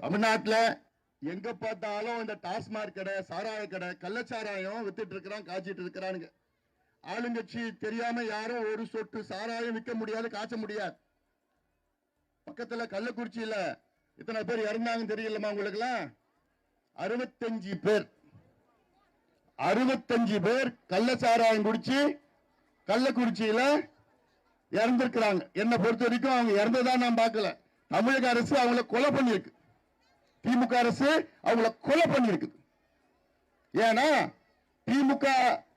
தமிழ்நாட்டுல எங்க பார்த்தாலும் இந்த டாஸ்மாக் கடை சாராய கடை கள்ளச்சாராயம் வித்துட்டு இருக்கிறான் காய்ச்சிட்டு இருக்கிறானுங்க. ஆளுங்கட்சி தெரியாம யாரும் ஒரு சொட்டு சாராயம் விற்க முடியாது காய்ச்ச முடியாது. பக்கத்துல கள்ளக்குறிச்சியில இத்தனை பேர் இறந்தாங்கன்னு தெரியலமா உங்களுக்குலாம் அறுபத்தஞ்சு பேர். அறுபத்தஞ்சு பேர் கள்ளச்சாராயம் குடிச்சு கள்ளக்குறிச்சியில இறந்திருக்கிறாங்க. என்னை பொறுத்த வரைக்கும் அவங்க இறந்ததா நான் பார்க்கல. தமிழக அரசு அவங்கள கொலை பண்ணியிருக்கு. திமுக அரசு அவங்கள கொலை பண்ணிருக்கு ஏன்னா திமுக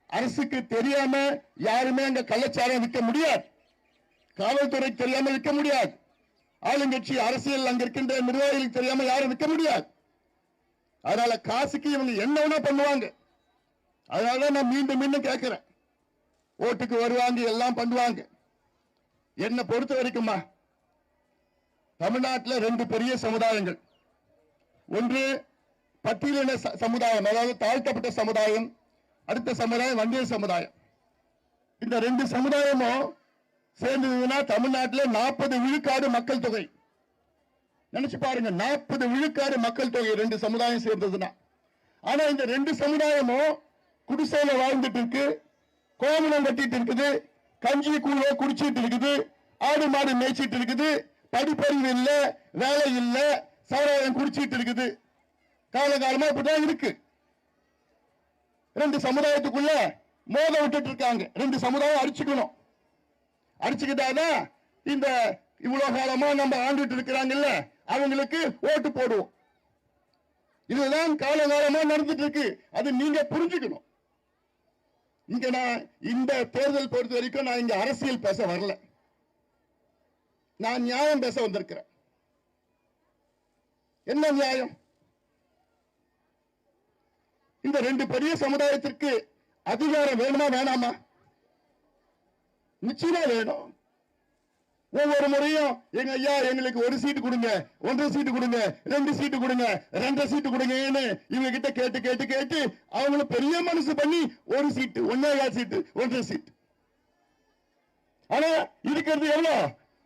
அரசுக்கு தெரியாம யாருமே அங்க கள்ளச்சாரம் விற்க முடியாது. காவல்துறை தெரியாம விற்க முடியாது. ஆளுங்கட்சி அரசியல் அங்க இருக்கின்ற நிர்வாகிகளுக்கு தெரியாம யாரும் விற்க முடியாது. அதனால காசுக்கு இவங்க என்ன பண்ணுவாங்க. அதனால நான் மீண்டும் மீண்டும் கேட்கிறேன். ஓட்டுக்கு வருவாங்க எல்லாம் பண்ணுவாங்க. என்னை பொறுத்த வரைக்குமா தமிழ்நாட்டில் ரெண்டு பெரிய சமுதாயங்கள். ஒன்று பட்டியலின ச- சமுதாயம் அதாவது தாழ்த்தப்பட்ட சமுதாயம் அடுத்த சமுதாயம் வண்டியர் சமுதாயம். இந்த ரெண்டு சமுதாயமும் சேர்ந்ததுன்னா தமிழ்நாட்டில் நாற்பது விழுக்காடு மக்கள் தொகை. நினைச்சு பாருங்க நாற்பது விழுக்காடு மக்கள் தொகை ரெண்டு சமுதாயம் சேர்ந்ததுன்னா. ஆனா இந்த ரெண்டு சமுதாயமும் குடிசையில வாழ்ந்துட்டு இருக்கு. கோமணம் கட்டிட்டு இருக்குது. கஞ்சி கூழ குடிச்சிட்டு இருக்குது. ஆடு மாடு மேய்ச்சிட்டு இருக்குது. படிப்பறிவு இல்ல வேலை இல்ல சாராயம் குடிச்சிட்டு இருக்குது. காலகாலமா இப்படிதான் இருக்கு. ரெண்டு சமுதாயத்துக்குள்ள மோத விட்டுட்டு இருக்காங்க. ரெண்டு சமுதாயம் அடிச்சுக்கணும். அடிச்சுக்கிட்டாதான் இந்த இவ்வளவு காலமா நம்ம ஆண்டுட்டு இருக்கிறாங்கல்ல அவங்களுக்கு ஓட்டு போடுவோம். இதுதான் காலகாலமா நடந்துட்டு இருக்கு. அது நீங்க புரிஞ்சுக்கணும். இங்க நான் இந்த தேர்தல் பொறுத்த வரைக்கும் நான் இங்க அரசியல் பேச வரல. நான் நியாயம் பேச வந்திருக்கிறேன். என்ன நியாயம்? இந்த ரெண்டு பெரிய சமுதாயத்திற்கு அதிகாரம் வேணுமா வேணாமா? நிச்சயமா வேணும். ஒவ்வொரு முறையும் எங்க ஐயா எங்களுக்கு ஒரு சீட்டு கொடுங்க ஒன்றரை சீட்டு கொடுங்க ரெண்டு சீட்டு கொடுங்க ரெண்டரை சீட்டு கொடுங்கன்னு இவங்க கிட்ட கேட்டு கேட்டு கேட்டு அவங்களும் பெரிய மனசு பண்ணி ஒரு சீட்டு ஒன்னே சீட்டு ஒன்றரை சீட்டு. ஆனா இருக்கிறது எவ்வளோ?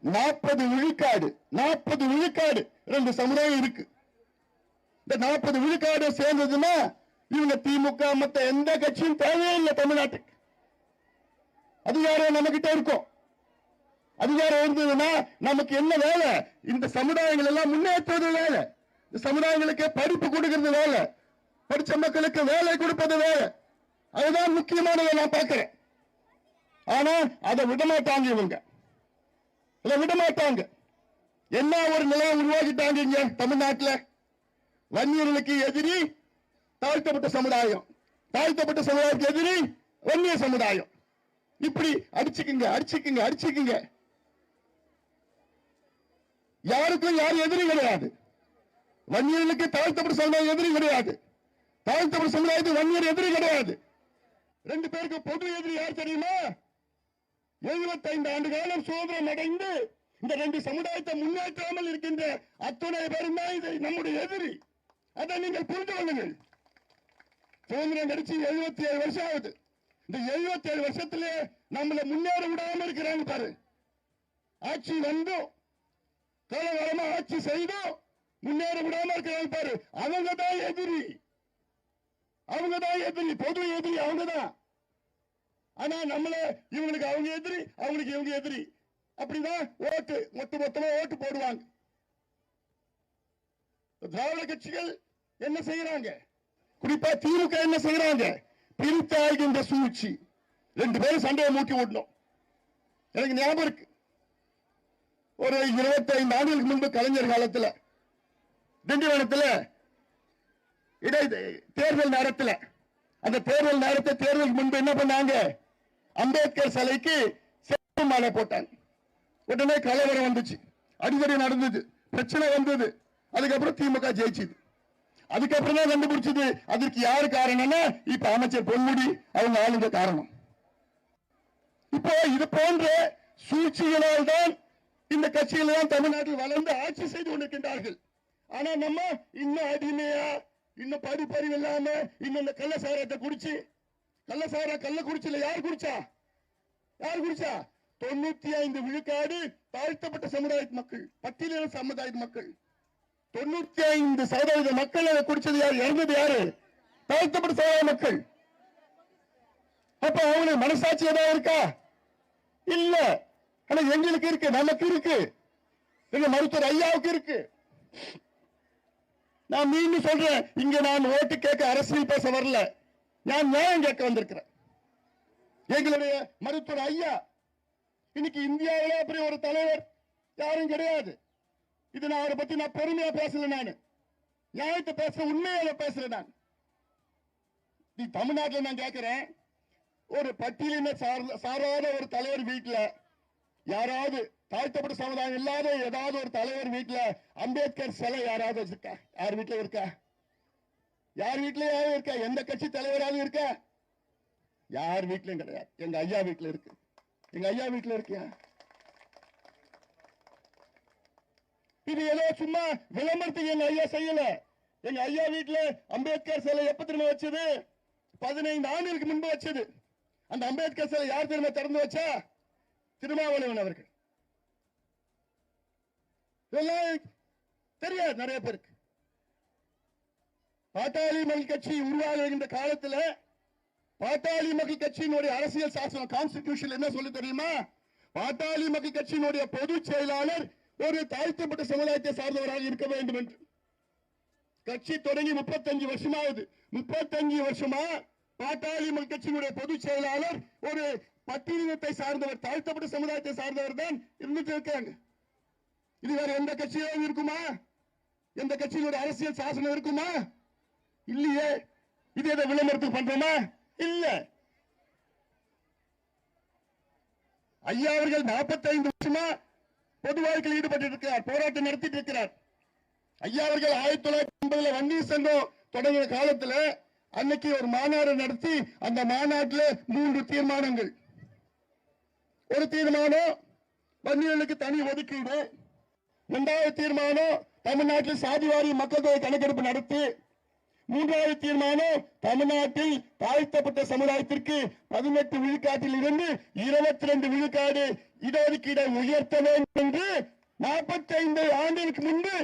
நாற்பது விழுக்காடு நாற்பது விழுக்காடு ரெண்டு சமுதாயம் இருக்கு. இந்த நாற்பது விழுக்காடு சேர்ந்ததுன்னா இவங்க திமுக மத்த எந்த கட்சியும் தேவையே இல்லை தமிழ்நாட்டுக்கு. அதிகாரம் நம்ம கிட்ட இருக்கும். அதிகாரம் இருந்ததுன்னா நமக்கு என்ன வேலை? இந்த சமுதாயங்கள் எல்லாம் முன்னேற்றுவது வேலை. இந்த சமுதாயங்களுக்கு படிப்பு கொடுக்கிறது வேலை. படிச்ச மக்களுக்கு வேலை கொடுப்பது வேலை. அதுதான் முக்கியமானதை நான் பார்க்கிறேன். ஆனா அதை விடமாட்டாங்க இவங்க. அதை விடமாட்டாங்க. என்ன ஒரு நிலையை உருவாக்கிட்டாங்க இங்க தமிழ்நாட்டில்? வன்னியர்களுக்கு எதிரி தாழ்த்தப்பட்ட சமுதாயம். தாழ்த்தப்பட்ட சமுதாயத்துக்கு எதிரி வன்னிய சமுதாயம். இப்படி அடிச்சுக்குங்க அடிச்சுக்குங்க அடிச்சுக்குங்க. யாருக்கும் யாரும் எதிரி கிடையாது. வன்னியர்களுக்கு தாழ்த்தப்பட்ட சமுதாயம் எதிரி கிடையாது. தாழ்த்தப்பட்ட சமுதாயத்துக்கு வன்னியர் எதிரி கிடையாது. ரெண்டு பேருக்கு பொது எதிரி யார் தெரியுமா? 75 ஆண்டு காலம் சுதந்திரம் அடைந்து இந்த ரெண்டு சமுதாயத்தை முன்னேற்றாமல் இருக்கின்ற அத்துணை பேரும் தான் இது நம்முடைய எதிரி. அதை நீங்கள் புரிந்து கொள்ளுங்கள். சுதந்திரம் கடிச்சு எழுபத்தி ஏழு வருஷம் ஆகுது. இந்த 77 ஏழு வருஷத்திலே நம்மள முன்னேற விடாம இருக்கிறாங்க பாரு. ஆட்சி வந்தும் காலகாலமா ஆட்சி செய்தும் முன்னேற விடாம இருக்கிறாங்க பாரு அவங்க தான் எதிரி. அவங்க தான் எதிரி. பொது எதிரி அவங்க தான். ஆனா நம்மள இவங்களுக்கு அவங்க எதிரி அவங்களுக்கு இவங்க எதிரி. அப்படிதான் ஓட்டு மொத்த மொத்தமா ஓட்டு போடுவாங்க. திராவிட கட்சிகள் என்ன செய்யறாங்க? குறிப்பா திமுக என்ன செய்யறாங்க? பிரித்தாய்கின்ற சூழ்ச்சி. ரெண்டு பேரும் சண்டையை மூட்டி விடணும். எனக்கு ஞாபகம் இருக்கு. ஒரு 25 ஆண்டுகளுக்கு முன்பு கலைஞர் காலத்துல திண்டிவனத்துல இடை தேர்தல் நேரத்துல அந்த தேர்தல் நேரத்தை தேர்தலுக்கு முன்பு என்ன பண்ணாங்க? அம்பேத்கர் சிலைக்கு சிறப்பு மாலை போட்டாங்க. உடனே கலவரம் வந்துச்சு. அடிக்கடி நடந்தது. பிரச்சனை வந்தது. அதுக்கப்புறம் திமுக ஜெயிச்சுது. அதுக்கப்புறம் தான் கண்டுபிடிச்சது. அதுக்கு யாரு காரணம்னா இப்ப அமைச்சர் பொன்முடி அவங்க ஆளுங்க காரணம். இப்போ இது போன்ற சூழ்ச்சிகளால் தான் இந்த கட்சிகள் தான் தமிழ்நாட்டில் வளர்ந்து ஆட்சி செய்து கொண்டிருக்கின்றார்கள். ஆனா நம்ம இன்னும் அடிமையா இன்னும் படிப்பறிவு இல்லாம இன்னும் இந்த கள்ளசாரத்தை குடிச்சு கள்ளசாரா கள்ளக்குறிச்சியில யார் குடிச்சா? யார் குடிச்சா? தொண்ணூத்தி ஐந்து விழுக்காடு தாழ்த்தப்பட்ட சமுதாய மக்கள் பட்டியலின சமுதாய மக்கள். தொண்ணூத்தி ஐந்து சதவீத மக்கள் அதை குடிச்சது யார்? இறந்தது யாரு? தாழ்த்தப்பட்ட சமுதாய மக்கள். அப்ப அவங்களுக்கு மனசாட்சி ஏதாவது இருக்கா? இல்ல. ஆனா எங்களுக்கு இருக்கு நமக்கு இருக்கு. எங்க மருத்துவர் ஐயாவுக்கு இருக்கு. நான் மீண்டும் சொல்றேன் இங்க நான் ஓட்டு கேட்க அரசியல் பேச வரல. நான் நியாயம் கேட்க வந்திருக்கிறேன். எங்களுடைய மருத்துவர் ஐயா இன்னைக்கு இந்தியாவில அப்படி ஒரு தலைவர் யாரும் கிடையாது. இது நான் அவரை பத்தி நான் பெருமையா பேசல நான். நியாயத்தை பேச உண்மையால பேசுறேன் நான். நீ தமிழ்நாட்டில் நான் கேட்கிறேன் ஒரு பட்டியலின சார்ந்த சாராத ஒரு தலைவர் வீட்டில் யாராவது தாழ்த்தப்பட்ட சமுதாயம் இல்லாத ஏதாவது ஒரு தலைவர் வீட்டுல அம்பேத்கர் சிலை யாராவது வச்சிருக்கா? யார் வீட்டுல இருக்கா? யார் வீட்லயாவது இருக்கா? எந்த கட்சி தலைவராவது இருக்கா? யார் வீட்லயும் கிடையாது. எங்க ஐயா வீட்டுல இருக்கு. எங்க ஐயா வீட்டுல இருக்கியா? இது ஏதோ சும்மா விளம்பரத்துக்கு எங்க ஐயா செய்யல. எங்க ஐயா வீட்டுல அம்பேத்கர் சிலை எப்ப திரும்ப வச்சது? பதினைந்து ஆண்டுகளுக்கு முன்பு வச்சது. அந்த அம்பேத்கர் சிலை யார் திரும்ப திறந்து வச்சா? திருமாவளவன் அவர்கள். இதெல்லாம் தெரியாது நிறைய பேருக்கு. பாட்டாளி மக்கள் கட்சி உருவாகின்ற காலத்துல பாட்டாளி மக்கள் கட்சியினுடைய அரசியல் சாசனம் கான்ஸ்டிடியூஷன் என்ன சொல்லி தெரியுமா? பாட்டாளி மக்கள் கட்சியினுடைய பொதுச் செயலாளர் ஒரு தாழ்த்தப்பட்ட சமுதாயத்தை சார்ந்தவராக இருக்க வேண்டும் என்று. கட்சி தொடங்கி முப்பத்தஞ்சு வருஷமாவது. முப்பத்தஞ்சு வருஷமா பாட்டாளி மக்கள் கட்சியினுடைய பொதுச் செயலாளர் ஒரு பட்டியலினத்தை சார்ந்தவர் தாழ்த்தப்பட்ட சமுதாயத்தை சார்ந்தவர் தான் இருந்துட்டு இருக்காங்க. இது வேற எந்த கட்சியிலும் இருக்குமா? எந்த கட்சியினுடைய அரசியல் சாசனம் இருக்குமா? இல்லையே. இது எதை விளம்பரத்துக்கு பண்றோமா? இல்ல. ஐயா அவர்கள் 45 வருஷமா பொது வாழ்க்கையில் ஈடுபட்டு இருக்கிறார் போராட்டம் நடத்திட்டு இருக்கிறார். ஐயா அவர்கள் ஆயிரத்தி தொள்ளாயிரத்தி ஐம்பதுல வன்னியர் சங்கம் தொடங்கிய காலத்துல அன்னைக்கு ஒரு மாநாடு நடத்தி அந்த மாநாட்டுல மூன்று தீர்மானங்கள். ஒரு தீர்மானம் வன்னியர்களுக்கு தனி ஒதுக்கீடு. இரண்டாவது தீர்மானம் தமிழ்நாட்டில் சாதிவாரி மக்கள் தொகை கணக்கெடுப்பு நடத்தி. மூன்றாவது தீர்மானம் தமிழ்நாட்டில் தாழ்த்தப்பட்ட சமுதாயத்திற்கு பதினெட்டு விழுக்காட்டில் இருந்து இருபத்தி ரெண்டு விழுக்காடு இடஒதுக்கீடை உயர்த்த வேண்டும் என்று நாற்பத்தி ஐந்து ஆண்டுகளுக்கு முன்பு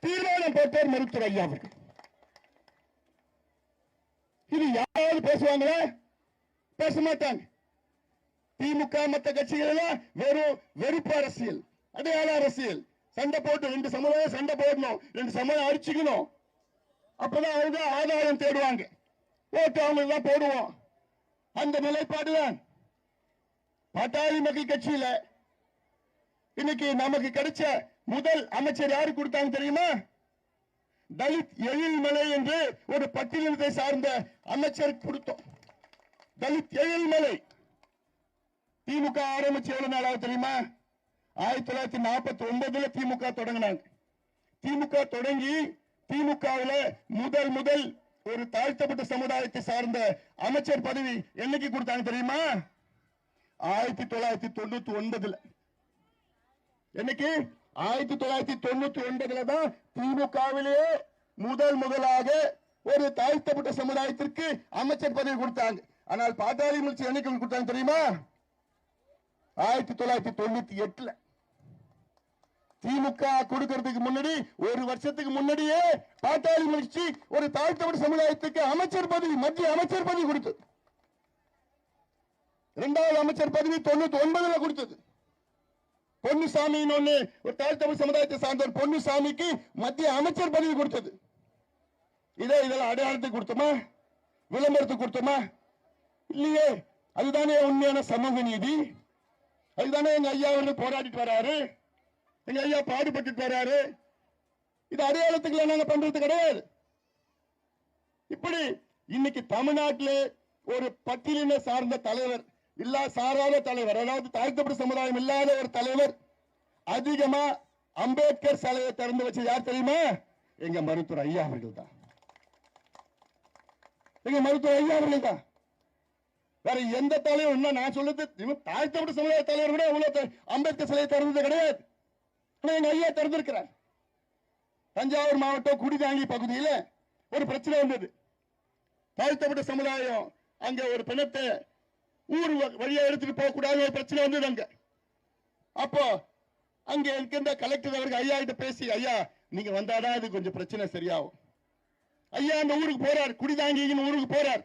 தீர்மானம் போட்டார் மருத்துவர் ஐயா அவர்கள். இது யாராவது பேசுவாங்களா? பேச மாட்டாங்க. திமுக மற்ற கட்சிகள் எல்லாம் வெறும் வெறுப்பு அரசியல் அடையாள அரசியல். சண்டை போட்டு ரெண்டு சமுதாயம் சண்டை போடணும். ரெண்டு சமுதாயம் அடிச்சுக்கணும். அப்பதான் அவங்க ஆதாயம் தேடுவாங்க. ஓட்டு அவங்களுக்கு தான் போடுவோம். அந்த நிலைப்பாடு தான் பட்டாளி மக்கள் கட்சியில இன்னைக்கு நமக்கு கிடைச்ச முதல் அமைச்சர் யாரு கொடுத்தாங்க தெரியுமா? தலித் எழில்மலை என்று ஒரு பட்டியலினத்தை சார்ந்த அமைச்சர் கொடுத்தோம். தலித் எழில்மலை. திமுக ஆரம்பிச்சு எவ்வளவு நாள் தெரியுமா? ஆயிரத்தி தொள்ளாயிரத்தி நாற்பத்தி ஒன்பதுல திமுக தொடங்கினாங்க. திமுக தொடங்கி திமுகவில் முதல் முதல் ஒரு தாழ்த்தப்பட்ட சமுதாயத்தை சார்ந்த அமைச்சர் பதவி என்னைக்கு கொடுத்தாங்க தெரியுமா? ஆயிரத்தி தொள்ளாயிரத்தி தொண்ணூத்தி ஒன்பதுல. என்னைக்கு? ஆயிரத்தி தொள்ளாயிரத்தி தொண்ணூத்தி ஒன்பதுல தான் திமுகவிலேயே முதல் முதலாக ஒரு தாழ்த்தப்பட்ட சமுதாயத்திற்கு அமைச்சர் பதவி கொடுத்தாங்க. ஆனால் பாட்டாளி முயற்சி என்னைக்கு கொடுத்தாங்க தெரியுமா? ஆயிரத்தி தொள்ளாயிரத்தி தொண்ணூத்தி எட்டுல திமுக கொடுக்கிறதுக்கு முன்னாடி ஒரு வருஷத்துக்கு முன்னாடியே பாட்டாளி முயற்சி ஒரு தாழ்த்தப்பட்ட சமுதாயத்துக்கு அமைச்சர் பதவி மத்திய அமைச்சர் பதவி கொடுத்தது. இரண்டாவது அமைச்சர் பதவி தொண்ணூத்தி ஒன்பதுல கொடுத்தது. பொன்னுசாமின்னு ஒண்ணு ஒரு தாழ்த்தப்பட்ட சமுதாயத்தை சார்ந்த பொன்னுசாமிக்கு மத்திய அமைச்சர் பதவி கொடுத்தது. இதே இதெல்லாம் அடையாளத்துக்கு கொடுத்தோமா? விளம்பரத்துக்கு கொடுத்தோமா? இல்லையே அதுதானே உண்மையான சமூக நீதி? அதுதானே எங்க ஐயா அவர்கள் போராடிட்டு வராரு? எங்க ஐயா பாடுபட்டு வராரு? இது அடையாளத்துக்கு நாங்க பண்றது கிடையாது. இப்படி இன்னைக்கு தமிழ்நாட்டிலே ஒரு பட்டியலின சார்ந்த தலைவர் இல்லா சாராத தலைவர் அதாவது தாழ்த்தப்பட்ட சமுதாயம் இல்லாத ஒரு தலைவர் அதிகமா அம்பேத்கர் சிலையை திறந்து வச்சு யார் தெரியுமா? எங்க மருத்துவர் ஐயா அவர்கள் தான் எங்க மருத்துவர் ஐயா அவர்கள் தான் வேற எந்த தலைவர் இன்னும் நான் சொல்றது இவன் தாழ்த்தப்பட்ட சமுதாய தலைவர் கூட அவ்வளவு அம்பேத்கர் சிலையை திறந்தது கிடையாது. ஆனா எங்க ஐயா திறந்திருக்கிறார். தஞ்சாவூர் மாவட்டம் குடிதாங்கி பகுதியில ஒரு பிரச்சனை வந்தது. தாழ்த்தப்பட்ட சமுதாயம் அங்க ஒரு பிணத்தை ஊர் வ- வழியா எடுத்துட்டு போக கூடாது ஒரு பிரச்சனை வந்தது அங்க. அப்போ அங்க இருக்கின்ற கலெக்டர் அவருக்கு ஐயா கிட்ட பேசி ஐயா நீங்க வந்தாதான் அது கொஞ்சம் பிரச்சனை சரியாகும். ஐயா அந்த ஊருக்கு போறார் குடிதாங்கின்னு ஊருக்கு போறார்.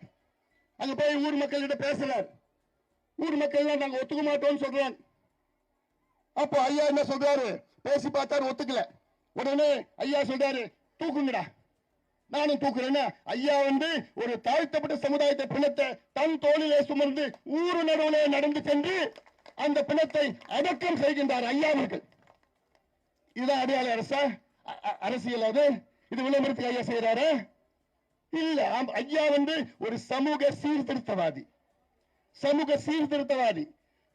அங்க போய் ஊர் மக்கள்கிட்ட பேசுறார் ஊர் மக்கள் நாங்க ஒத்துக்க மாட்டோம்னு சொல்றாங்க அப்போ ஐயா என்ன சொல்றாரு? பேசி பார்த்தாரு ஒத்துக்கல. உடனே ஐயா சொல்றாரு தூக்குங்கடா. நானும் தூக்குறேன்னு. ஐயா வந்து ஒரு தாழ்த்தப்பட்ட சமுதாயத்தை பிணத்தை தன் தோளிலே சுமர்ந்து ஊரு நடுவிலே நடந்து சென்று அந்த பிணத்தை அடக்கம் செய்கின்றார் ஐயா அவர்கள். இதுதான் அடையாள அரசா? அ- அரசியல் அது? இது விளம்பரத்துக்கு ஐயா செய்யறாரு இல்ல ஐயா வந்து ஒரு சமூக சீர்திருத்தவாதி. சமூக சீர்திருத்தவாதி.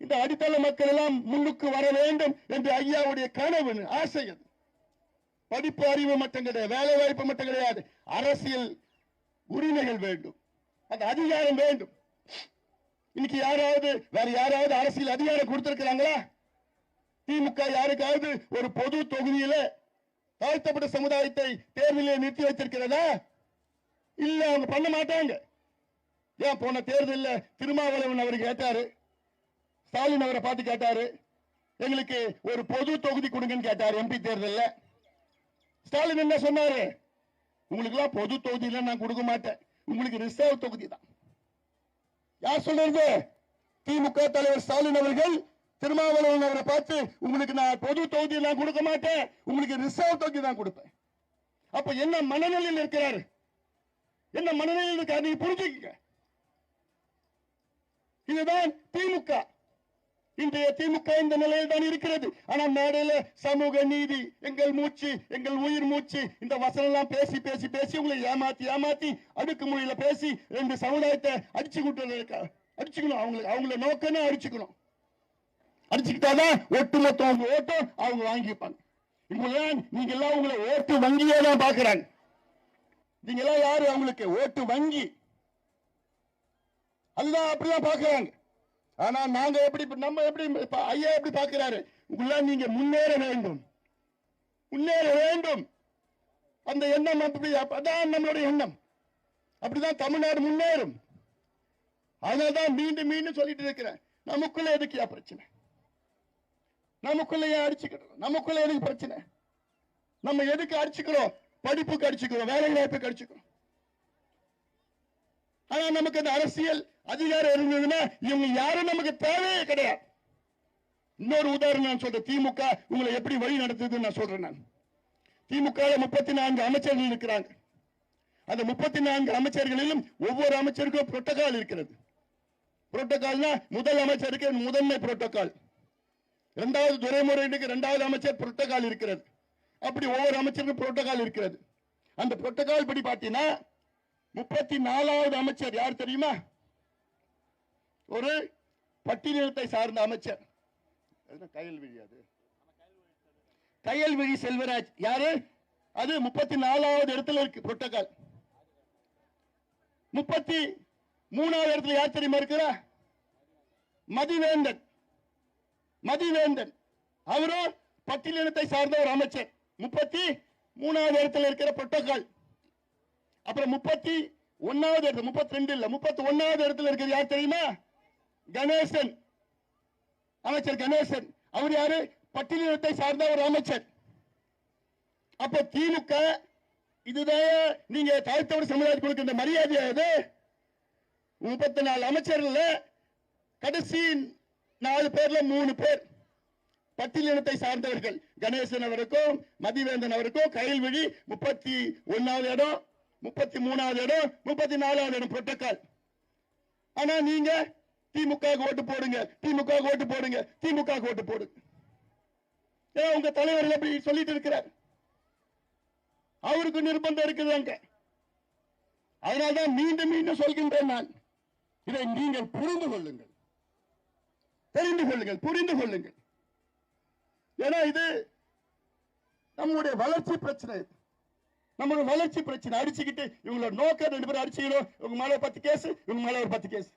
இந்த அடித்தள மக்கள் எல்லாம் முன்னுக்கு வர வேண்டும் என்று ஐயாவுடைய கனவு ஆசை அது. படிப்பு அறிவு மட்டும் கிடையாது வேலை வாய்ப்பு மட்டும் கிடையாது. அரசியல் உரிமைகள் வேண்டும். அந்த அதிகாரம் வேண்டும். இன்னைக்கு யாராவது வேற யாராவது அரசியல் அதிகாரம் கொடுத்திருக்கிறாங்களா? திமுக யாருக்காவது ஒரு பொது தொகுதியில தாழ்த்தப்பட்ட சமுதாயத்தை தேர்தலில் நிறுத்தி வைத்திருக்கிறதா? இல்ல அவங்க பண்ண மாட்டாங்க. ஏன் போன தேர்தலில் திருமாவளவன் அவர் கேட்டாரு. ஸ்டாலின் அவரை பார்த்து கேட்டாரு. எங்களுக்கு ஒரு பொது தொகுதி கொடுங்கன்னு கேட்டாரு எம்பி தேர்தல்ல. ஸ்டாலின் என்ன சொன்னாரு? உங்களுக்கு எல்லாம் பொது தொகுதியில நான் கொடுக்க மாட்டேன். உங்களுக்கு ரிசர்வ் தொகுதி தான் யார் சொல்றது? திமுக தலைவர் ஸ்டாலின் அவர்கள் திருமாவளவன் அவரை பார்த்து உங்களுக்கு நான் பொது தொகுதி நான் கொடுக்க மாட்டேன். உங்களுக்கு ரிசர்வ் தொகுதி தான் கொடுப்பேன். அப்ப என்ன மனநிலையில் இருக்கிறாரு? என்ன மனநிலை இருக்காரு நீங்க புரிஞ்சுக்கங்க. இதுதான் திமுக. இன்றைய திமுக இந்த நிலையில் தான் இருக்கிறது. ஆனா மேடையில சமூக நீதி எங்கள் மூச்சு எங்கள் உயிர் மூச்சு இந்த வசனம் எல்லாம் பேசி பேசி பேசி உங்களை ஏமாத்தி ஏமாத்தி அடுக்கு மொழியில பேசி ரெண்டு சமுதாயத்தை அடிச்சு விட்டு அடிச்சுக்கணும். அவங்களுக்கு அவங்கள நோக்கமே அடிச்சுக்கணும். அடிச்சுக்கிட்டாதான் ஒட்டுமொத்த அவங்க ஓட்டம் அவங்க வாங்கிப்பாங்க. இவங்கெல்லாம் நீங்க எல்லாம் உங்களை ஓட்டு வங்கியே தான் பாக்குறாங்க நீங்க எல்லாம் யாரு? அவங்களுக்கு ஓட்டு வங்கி. அதுதான் அப்படிதான் பாக்குறாங்க ஆனா நாங்க எப்படி நம்ம எப்படி ஐயா எப்படி பாக்குறாரு உங்கள நீங்க முன்னேற வேண்டும். முன்னேற வேண்டும். அந்த எண்ணம் அப்படி அதான் நம்மளுடைய எண்ணம். அப்படிதான் தமிழ்நாடு முன்னேறும். அதனாலதான் மீண்டும் மீண்டும் சொல்லிட்டு இருக்கிறேன். நமக்குள்ள எதுக்குயா பிரச்சனை? நமக்குள்ள ஏன் அடிச்சுக்கிறோம் நமக்குள்ள எதுக்கு பிரச்சனை? நம்ம எதுக்கு அடிச்சுக்கிறோம்? படிப்பு கிடைச்சுக்கிறோம் வேலை வாய்ப்பு கிடைச்சுக்கிறோம். ஆனா நமக்கு அந்த அரசியல் அதிகாரம் இருந்ததுன்னா இவங்க யாரும் நமக்கு தேவையே கிடையாது. இன்னொரு உதாரணம் நான் சொல்றேன். திமுக உங்களை எப்படி வழி நடத்துதுன்னு நான் சொல்றேன் நான். திமுக முப்பத்தி நான்கு அமைச்சர்கள் இருக்கிறாங்க. அந்த முப்பத்தி நான்கு அமைச்சர்களிலும் ஒவ்வொரு அமைச்சருக்கும் புரோட்டோகால் இருக்கிறது. புரோட்டோகால்னா முதல் அமைச்சருக்கு முதன்மை புரோட்டோகால் இரண்டாவது துறைமுறைக்கு இரண்டாவது அமைச்சர் புரோட்டோகால் இருக்கிறது. அப்படி ஒவ்வொரு அமைச்சருக்கும் புரோட்டோகால் இருக்கிறது. அந்த புரோட்டோகால் படி பார்த்தீங்கன்னா முப்பத்தி நாலாவது அமைச்சர் யார் தெரியுமா? ஒரு பட்டியலத்தை சார்ந்த அமைச்சர். அது கயல்விழி அது? கயல்விழி செல்வராஜ். யாரு? அது முப்பத்தி நாலாவது இடத்துல இருக்கு புரோட்டோகால் முப்பத்தி மூணாவது இடத்துல யார் தெரியுமா இருக்கிறா? மதிவேந்தன். மதிவேந்தன். அவரும் பட்டியலினத்தை சார்ந்த ஒரு அமைச்சர். முப்பத்தி மூணாவது இடத்துல இருக்கிற புரோட்டோகால் அப்புறம் முப்பத்தி ஒன்னாவது இடத்துல முப்பத்தி ரெண்டு இல்ல முப்பத்தி ஒன்னாவது இடத்துல இருக்கிறது யார் தெரியுமா? கணேசன். அமைச்சர் கணேசன். அவர் யாரு? பட்டியலினத்தை சார்ந்த ஒரு அமைச்சர். அப்ப திமுக இதுதான் நீங்க தாழ்த்தவர் சமுதாயத்துக்கு கொடுக்கின்ற மரியாதையா இது? முப்பத்தி நாலு அமைச்சர்கள் கடைசி நாலு பேர்ல மூணு பேர். பட்டியலினத்தை சார்ந்தவர்கள். கணேசன் அவருக்கும் மதிவேந்தன் அவருக்கும் கயல்விழி முப்பத்தி ஒன்னாவது இடம் முப்பத்தி மூணாவது இடம் முப்பத்தி நாலாவது இடம் புரோட்டோக்கால் ஆனா நீங்க திமுக ஓட்டு போடுங்க திமுக ஓட்டு போடுங்க திமுக ஓட்டு போடுங்க ஏன் உங்க தலைவர் அப்படி சொல்லிட்டு இருக்கிறார். அவருக்கு நிர்பந்தம் இருக்குது அங்க. அதனால்தான் மீண்டும் மீண்டும் சொல்கின்றேன் நான். இதை நீங்கள் புரிந்து கொள்ளுங்கள். தெரிந்து கொள்ளுங்கள் புரிந்து கொள்ளுங்கள். ஏன்னா இது நம்முடைய வளர்ச்சி பிரச்சனை. இது நம்மளோட வளர்ச்சி பிரச்சனை. அடிச்சுக்கிட்டு இவங்களோட நோக்கம் ரெண்டு பேரும் அடிச்சுக்கணும். இவங்க மேல ஒரு பத்து கேஸ் இவங்க மேல ஒரு பத்து கேஸ்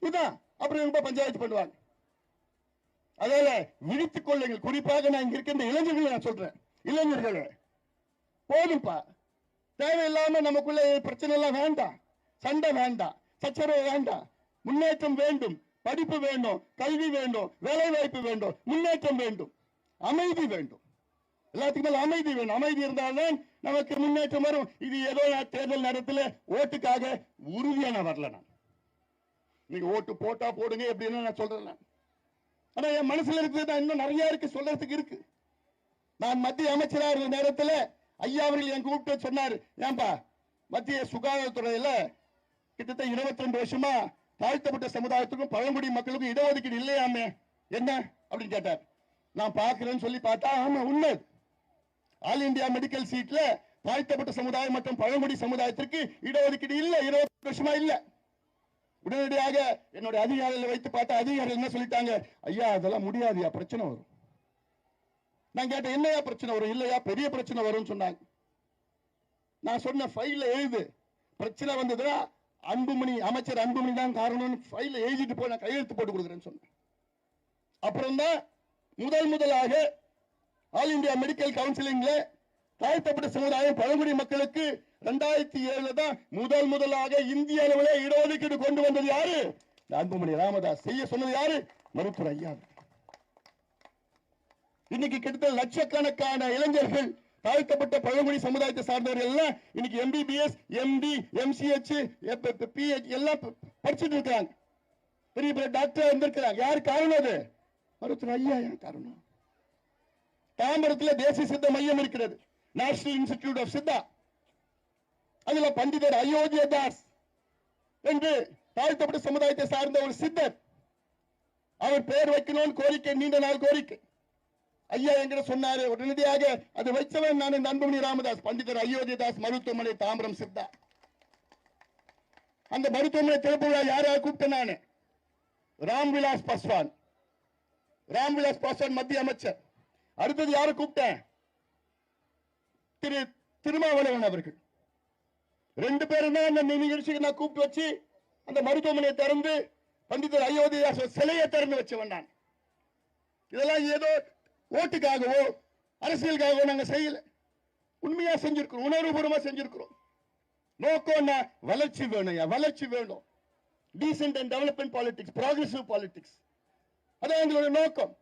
இதுதான். அப்புறம் இவங்க பஞ்சாயத்து பண்ணுவாங்க. அதனால விழித்துக் கொள்ளுங்கள். குறிப்பாக நான் இங்க இருக்கின்ற இளைஞர்களை நான் சொல்றேன். இளைஞர்கள் போதும்பா. தேவையில்லாம நமக்குள்ள பிரச்சனை எல்லாம் வேண்டாம். சண்டை வேண்டாம். சச்சரவு வேண்டாம். முன்னேற்றம் வேண்டும். படிப்பு வேண்டும் கல்வி வேண்டும் வேலை வாய்ப்பு வேண்டும் முன்னேற்றம் வேண்டும் அமைதி வேண்டும். எல்லாத்துக்கும் மேல அமைதி வேண்டும். அமைதி இருந்தால்தான் நமக்கு முன்னேற்றம் வரும். இது ஏதோ தேர்தல் நேரத்தில் ஓட்டுக்காக உறுதியா நான் வரல நான். நீங்க ஓட்டு போட்டா போடுங்க எப்படின்னு நான் சொல்றேன் நான். ஆனா என் மனசுல இருக்கிறது இன்னும் நிறைய இருக்கு சொல்றதுக்கு இருக்கு. நான் மத்திய அமைச்சரா இருந்த நேரத்துல ஐயா அவர்கள் என் கூப்பிட்டு சொன்னாரு ஏன்பா மத்திய சுகாதாரத்துறையில கிட்டத்தட்ட இருபத்தி ரெண்டு வருஷமா தாழ்த்தப்பட்ட சமுதாயத்துக்கும் பழங்குடி மக்களுக்கும் இடஒதுக்கீடு இல்லையாமே? என்ன? அப்படின்னு கேட்டார். நான் பார்க்கிறேன்னு சொல்லி பார்த்தா ஆமா உண்மை. ஆல் இந்தியா மெடிக்கல் சீட்ல தாழ்த்தப்பட்ட சமுதாயம் மற்றும் பழங்குடி சமுதாயத்திற்கு இடஒதுக்கீடு இல்ல இருபது வருஷமா இல்ல. உடனடியாக என்னுடைய அதிகாரிகளை வைத்து பார்த்தா அதிகாரிகள் என்ன சொல்லிட்டாங்க? ஐயா அதெல்லாம் முடியாதுயா பிரச்சனை வரும். நான் கேட்டேன் என்னையா பிரச்சனை வரும்? இல்லையா பெரிய பிரச்சனை வரும்னு சொன்னாங்க. நான் சொன்ன ஃபைல எழுது. பிரச்சனை வந்ததுன்னா அன்புமணி அமைச்சர் அன்புமணி தான் காரணம்னு ஃபைல எழுதிட்டு போய் நான் கையெழுத்து போட்டு கொடுக்குறேன்னு சொன்னேன். அப்புறம் தான் முதல் முதலாக ஆல் இந்தியா மெடிக்கல் கவுன்சிலிங்ல தாழ்த்தப்பட்ட சமுதாயம் பழங்குடி மக்களுக்கு ரெண்டாயிரத்தி ஏழுல தான் முதல் முதலாக இந்திய அளவில் இடஒதுக்கீடு கொண்டு வந்தது யாரு? அன்புமணி ராமதாஸ். செய்ய சொன்னது யாரு? மருத்துவர் ஐயா. இன்னைக்கு கிட்டத்தட்ட லட்சக்கணக்கான இளைஞர்கள் தாழ்த்தப்பட்ட பழங்குடி சமுதாயத்தை சார்ந்தவர்கள் எல்லாம் இன்னைக்கு எம்பிபிஎஸ் எம்டி எம்சிஹெச் பிஹெச் எல்லாம் படிச்சுட்டு இருக்காங்க. பெரிய பெரிய டாக்டர் வந்திருக்கிறாங்க யாரு காரணம் அது? மருத்துவர் ஐயா என் காரணம்? தாம்பரத்தில் தேசிய சித்த மையம் இருக்கிறது. நேஷனல் இன்ஸ்டிடியூட் ஆஃப் சித்தா அதுல பண்டிதர் அயோத்திய தாஸ் என்று தாழ்த்தப்பட்ட சமுதாயத்தை சார்ந்த ஒரு சித்தர். அவர் பெயர் வைக்கணும்னு கோரிக்கை நீண்ட நாள் கோரிக்கை. ஐயா என்கிட்ட சொன்னாரு. உடனடியாக அது வைத்தவன் நான் இந்த அன்புமணி ராமதாஸ் பண்டிதர் அயோத்திதாஸ் மருத்துவமனை தாம்பரம் சித்தா. அந்த மருத்துவமனை திறப்பு விழா யாரா கூப்பிட்டேன் நானு? ராம்விலாஸ் பாஸ்வான். ராம்விலாஸ் பாஸ்வான் மத்திய அமைச்சர். அடுத்தது யாரை கூப்பிட்டேன்? திரு திருமாவளவன் அவர்கள். ரெண்டு பேரும் தான் அந்த நிகழ்ச்சிக்கு நான் கூப்பிட்டு வச்சு அந்த மருத்துவமனையை திறந்து பண்டிதர் அயோத்திதாஸ் சிலையை திறந்து வச்சவன் நான். இதெல்லாம் ஏதோ ஓட்டுக்காகவோ அரசியலுக்காகவோ நாங்க செய்யல. உண்மையா செஞ்சிருக்கிறோம் உணர்வுபூர்வமா செஞ்சிருக்கிறோம். நோக்கம் என்ன? வளர்ச்சி வேணும்யா வளர்ச்சி வேணும். Decent and development politics progressive politics அதான் எங்களோட நோக்கம்.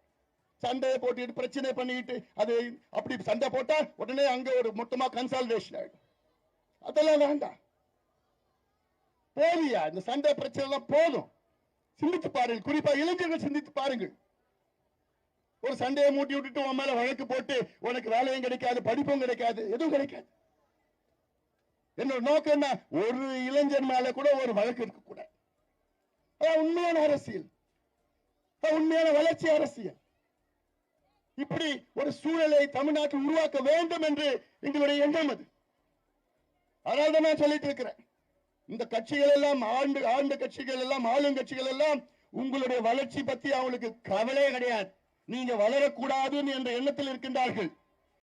சண்டையை போட்டுட்டு பிரச்சனை பண்ணிக்கிட்டு அது அப்படி சண்டை போட்டா உடனே அங்க ஒரு மொத்தமா கன்சால்டேஷன் ஆயிடும். அதெல்லாம் வேண்டாம். போதியா இந்த சண்டை பிரச்சனை எல்லாம் போதும். சிந்தித்து பாருங்கள். குறிப்பா இளைஞர்கள் சிந்தித்து பாருங்கள். ஒரு சண்டையை மூட்டி விட்டுட்டு உன் மேல வழக்கு போட்டு உனக்கு வேலையும் கிடைக்காது படிப்பும் கிடைக்காது எதுவும் கிடைக்காது. என்னோட நோக்கம் என்ன? ஒரு இளைஞர் மேல கூட ஒரு வழக்கு இருக்க கூட அதான் உண்மையான அரசியல். உண்மையான வளர்ச்சி அரசியல். இப்படி ஒரு சூழலை தமிழ்நாட்டில் உருவாக்க வேண்டும் என்று எங்களுடைய எண்ணம் அது. அதனால நான் சொல்லிட்டு இருக்கிறேன். இந்த கட்சிகள் எல்லாம் ஆண்டு ஆண்டு கட்சிகள் எல்லாம் ஆளும் கட்சிகள் எல்லாம் உங்களுடைய வளர்ச்சி பத்தி அவங்களுக்கு கவலையே கிடையாது. நீங்க வளரக்கூடாது என்ற எண்ணத்தில் இருக்கின்றார்கள்.